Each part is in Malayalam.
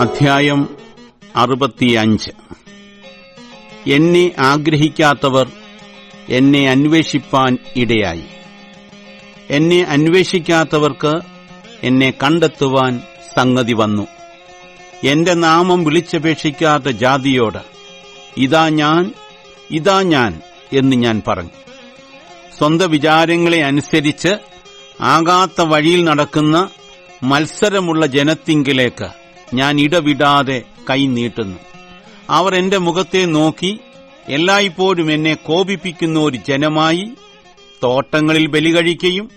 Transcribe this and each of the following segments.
അധ്യായം അറുപത്തിയഞ്ച്. എന്നെ ആഗ്രഹിക്കാത്തവർ എന്നെ അന്വേഷിപ്പാൻ ഇടയായി. എന്നെ അന്വേഷിക്കാത്തവർക്ക് എന്നെ കണ്ടെത്തുവാൻ സംഗതി വന്നു. എന്റെ നാമം വിളിച്ചപേക്ഷിക്കാത്ത ജാതിയോട് ഇതാ ഞാൻ ഇതാ ഞാൻ എന്ന് ഞാൻ പറഞ്ഞു. സ്വന്തം വിചാരങ്ങളെ അനുസരിച്ച് ആകാത്ത വഴിയിൽ നടക്കുന്ന മത്സരമുള്ള ജനത്തിങ്കിലേക്ക് ഞാൻ ഇടവിടാതെ കൈ നീട്ടുന്നു. അവർ എന്റെ മുഖത്തെ നോക്കി എല്ലായ്പ്പോഴും എന്നെ കോപിപ്പിക്കുന്ന ഒരു ജനമായി തോട്ടങ്ങളിൽ ബലി കഴിക്കുകയും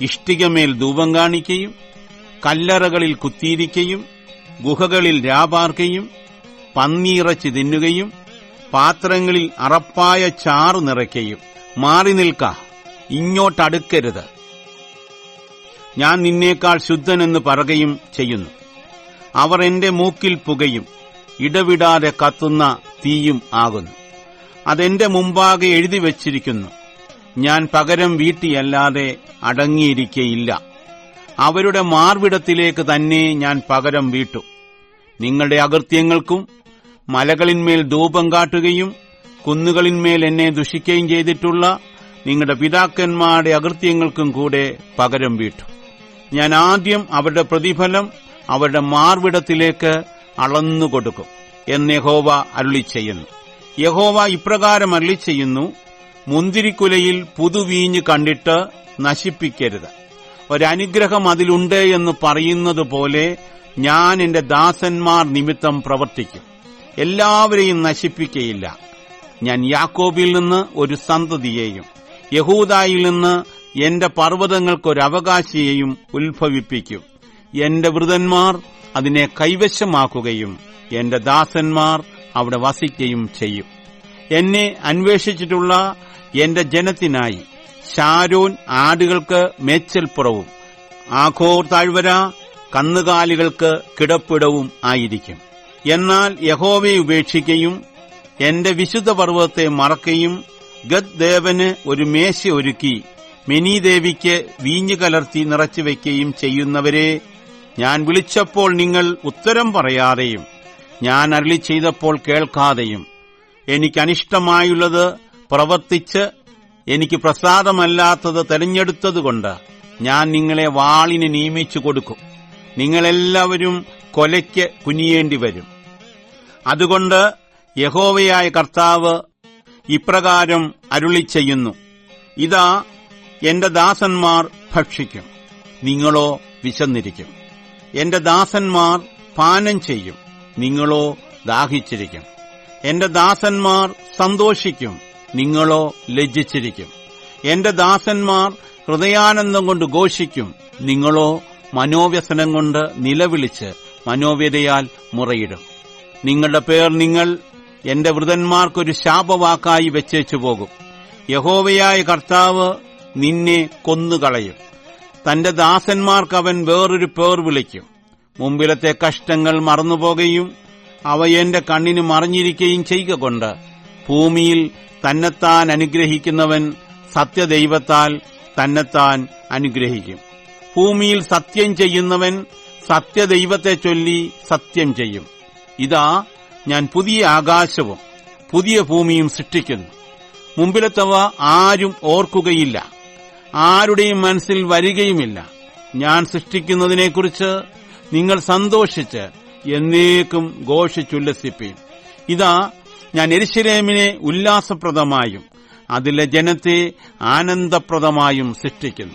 ഇഷ്ടികമേൽ ധൂപം കാണിക്കുകയും കല്ലറകളിൽ കുത്തിയിരിക്കുകയും ഗുഹകളിൽ രാപാർക്കുകയും പന്നിയിറച്ചി തിന്നുകയും പാത്രങ്ങളിൽ അറപ്പായ ചാറ് നിറയ്ക്കുകയും മാറി നിൽക്ക ഇങ്ങോട്ടടുക്കരുത്. ഞാൻ നിന്നേക്കാൾ ശുദ്ധനെന്ന് പറയുകയും ചെയ്യുന്നു. അവർ എന്റെ മൂക്കിൽ പുകയും ഇടവിടാതെ കത്തുന്ന തീയും ആകുന്നു. അതെന്റെ മുമ്പാകെ എഴുതി വച്ചിരിക്കുന്നു. ഞാൻ പകരം വീട്ടിയല്ലാതെ അടങ്ങിയിരിക്കയില്ല. അവരുടെ മാർവിടത്തിലേക്ക് തന്നെ ഞാൻ പകരം വീട്ടു. നിങ്ങളുടെ അകൃത്യങ്ങൾക്കും മലകളിന്മേൽ ധൂപം കാട്ടുകയും കുന്നുകളിന്മേൽ എന്നെ ദുഷിക്കുകയും ചെയ്തിട്ടുള്ള നിങ്ങളുടെ പിതാക്കന്മാരുടെ അകൃത്യങ്ങൾക്കും കൂടെ പകരം വീട്ടു. ഞാൻ ആദ്യം അവരുടെ പ്രതിഫലം അവരുടെ മാർവിടത്തിലേക്ക് അളന്നു കൊടുക്കും എന്ന് യഹോവ അരുളി ചെയ്യുന്നു. യഹോവ ഇപ്രകാരം അരുളി ചെയ്യുന്നു മുന്തിരിക്കുലയിൽ പുതുവീഞ്ഞ് കണ്ടിട്ട് നശിപ്പിക്കരുത്. ഒരനുഗ്രഹം അതിലുണ്ട് എന്ന് പറയുന്നത് പോലെ ഞാൻ എന്റെ ദാസന്മാർ നിമിത്തം പ്രവർത്തിക്കും. എല്ലാവരെയും നശിപ്പിക്കയില്ല. ഞാൻ യാക്കോബിൽ നിന്ന് ഒരു സന്തതിയെയും യഹൂദായിൽ നിന്ന് എന്റെ പർവതങ്ങൾക്കൊരവകാശിയെയും ഉത്ഭവിപ്പിക്കും. എന്റെ വൃതന്മാർ അതിനെ കൈവശമാക്കുകയും എന്റെ ദാസന്മാർ അവിടെ വസിക്കുകയും ചെയ്യും. എന്നെ അന്വേഷിച്ചിട്ടുള്ള എന്റെ ജനത്തിനായി ഷാരോൻ ആടുകൾക്ക് മേച്ചൽപ്പുറവും ആഘോർ താഴ്വര കന്നുകാലികൾക്ക് കിടപ്പിടവും ആയിരിക്കും. എന്നാൽ യഹോവയെ ഉപേക്ഷിക്കുകയും എന്റെ വിശുദ്ധ പർവതത്തെ മറക്കുകയും ഗദ് ദേവന് ഒരു മേശ ഒരുക്കി മിനിദേവിക്ക് വീഞ്ഞു കലർത്തി നിറച്ചുവെക്കുകയും ചെയ്യുന്നവരെ ഞാൻ വിളിച്ചപ്പോൾ നിങ്ങൾ ഉത്തരം പറയാതെയും ഞാൻ അരുളി ചെയ്തപ്പോൾ കേൾക്കാതെയും. എനിക്ക് അനിഷ്ടമായുള്ളത് പ്രവർത്തിച്ച് എനിക്ക് പ്രസാദമല്ലാത്തത് തെരഞ്ഞെടുത്തതുകൊണ്ട് ഞാൻ നിങ്ങളെ വാളിന് നിയമിച്ചു കൊടുക്കും. നിങ്ങളെല്ലാവരും കൊലയ്ക്ക് കുനിയേണ്ടി വരും. അതുകൊണ്ട് യഹോവയായ കർത്താവ് ഇപ്രകാരം അരുളി ചെയ്യുന്നു. ഇതാ എന്റെ ദാസന്മാർ ഭക്ഷിക്കും. നിങ്ങളോ വിശന്നിരിക്കും. എന്റെ ദാസന്മാർ പാനം ചെയ്യും. നിങ്ങളോ ദാഹിച്ചിരിക്കും. എന്റെ ദാസന്മാർ സന്തോഷിക്കും. നിങ്ങളോ ലജ്ജിച്ചിരിക്കും. എന്റെ ദാസന്മാർ ഹൃദയാനന്ദം കൊണ്ട് ഘോഷിക്കും. നിങ്ങളോ മനോവ്യസനം കൊണ്ട് നിലവിളിച്ച് മനോവ്യതയാൽ മുറയിടും. നിങ്ങളുടെ പേർ നിങ്ങൾ എന്റെ വൃതന്മാർക്കൊരു ശാപവാക്കായി വെച്ചേച്ചു പോകും യഹോവയായ കർത്താവ് നിന്നെ കൊന്നുകളയും. തന്റെ ദാസന്മാർക്ക് അവൻ വേറൊരു പേർ വിളിക്കും. മുമ്പിലത്തെ കഷ്ടങ്ങൾ മറന്നുപോകുകയും അവ എന്റെ കണ്ണിന് മറിഞ്ഞിരിക്കുകയും ചെയ്യുക കൊണ്ട് ഭൂമിയിൽ തന്നെത്താൻ അനുഗ്രഹിക്കുന്നവൻ സത്യദൈവത്താൽ തന്നെത്താൻ അനുഗ്രഹിക്കും. ഭൂമിയിൽ സത്യം ചെയ്യുന്നവൻ സത്യദൈവത്തെ ചൊല്ലി സത്യം ചെയ്യും. ഇതാ ഞാൻ പുതിയ ആകാശവും പുതിയ ഭൂമിയും സൃഷ്ടിക്കുന്നു. മുമ്പിലത്തവ ആരും ഓർക്കുകയില്ല. ആരുടെയും മനസ്സിൽ വരികയുമില്ല. ഞാൻ സൃഷ്ടിക്കുന്നതിനെക്കുറിച്ച് നിങ്ങൾ സന്തോഷിച്ച് എന്നേക്കും ഘോഷിച്ചുല്ലസിപ്പീൻ. ഇതാ ഞാൻ എരിശിലേമിനെ ഉല്ലാസപ്രദമായും അതിലെ ജനത്തെ ആനന്ദപ്രദമായും സൃഷ്ടിക്കുന്നു.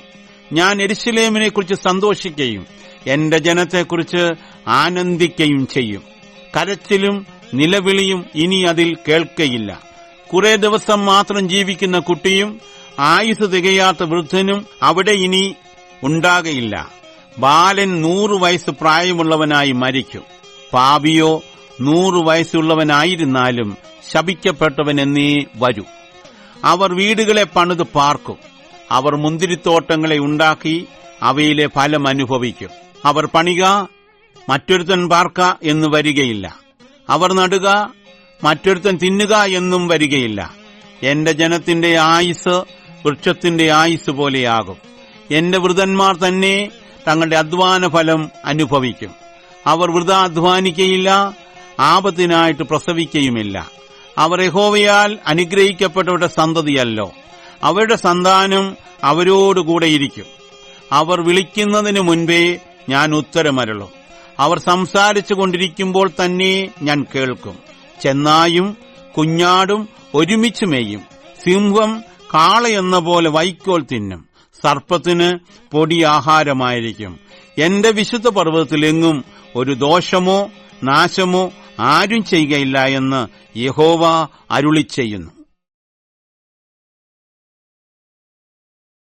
ഞാൻ എരിശിലേമിനെക്കുറിച്ച് സന്തോഷിക്കുകയും എന്റെ ജനത്തെക്കുറിച്ച് ആനന്ദിക്കുകയും ചെയ്യും. കരച്ചിലും നിലവിളിയും ഇനി അതിൽ കേൾക്കയില്ല. കുറെ ദിവസം മാത്രം ജീവിക്കുന്ന കുട്ടിയും ആയുസ് തികയാത്ത വൃദ്ധനും അവിടെ ഇനി ഉണ്ടാകയില്ല. ബാലൻ നൂറു വയസ്സ് പ്രായമുള്ളവനായി മരിക്കും. പാവിയോ നൂറു വയസ്സുള്ളവനായിരുന്നാലും ശപിക്കപ്പെട്ടവനെന്നേ വരൂ. അവർ വീടുകളെ പണിത് പാർക്കും. അവർ മുന്തിരിത്തോട്ടങ്ങളെ ഉണ്ടാക്കി അവയിലെ ഫലം അനുഭവിക്കും. അവർ പണിക മറ്റൊരുത്തൻ പാർക്ക എന്ന് വരികയില്ല. അവർ നടുക മറ്റൊരുത്തൻ തിന്നുക എന്നും വരികയില്ല. എന്റെ ജനത്തിന്റെ ആയുസ് വൃക്ഷത്തിന്റെ ആയുസ് പോലെയാകും. എന്റെ വൃതന്മാർ തന്നെ തങ്ങളുടെ അധ്വാന ഫലം അനുഭവിക്കും. അവർ വൃത അധ്വാനിക്കയില്ല ആപത്തിനായിട്ട് പ്രസവിക്കുകയുമില്ല അവർ യഹോവയാൽ അനുഗ്രഹിക്കപ്പെട്ടവരുടെ സന്തതിയല്ലോ. അവരുടെ സന്താനം അവരോടുകൂടെയിരിക്കും അവർ വിളിക്കുന്നതിന് മുൻപേ ഞാൻ ഉത്തരമരളും. അവർ സംസാരിച്ചു കൊണ്ടിരിക്കുമ്പോൾ തന്നെ ഞാൻ കേൾക്കും. ചെന്നായും കുഞ്ഞാടും ഒരുമിച്ച് മേയും. സിംഹം കാളയെന്ന പോലെ വൈക്കോൽ തിന്നും. സർപ്പത്തിന് പൊടി ആഹാരമായിരിക്കും. എന്റെ വിശുദ്ധ പർവതത്തിലെങ്ങും ഒരു ദോഷമോ നാശമോ ആരും ചെയ്യുകയില്ല എന്ന് യഹോവ അരുളി ചെയ്യുന്നു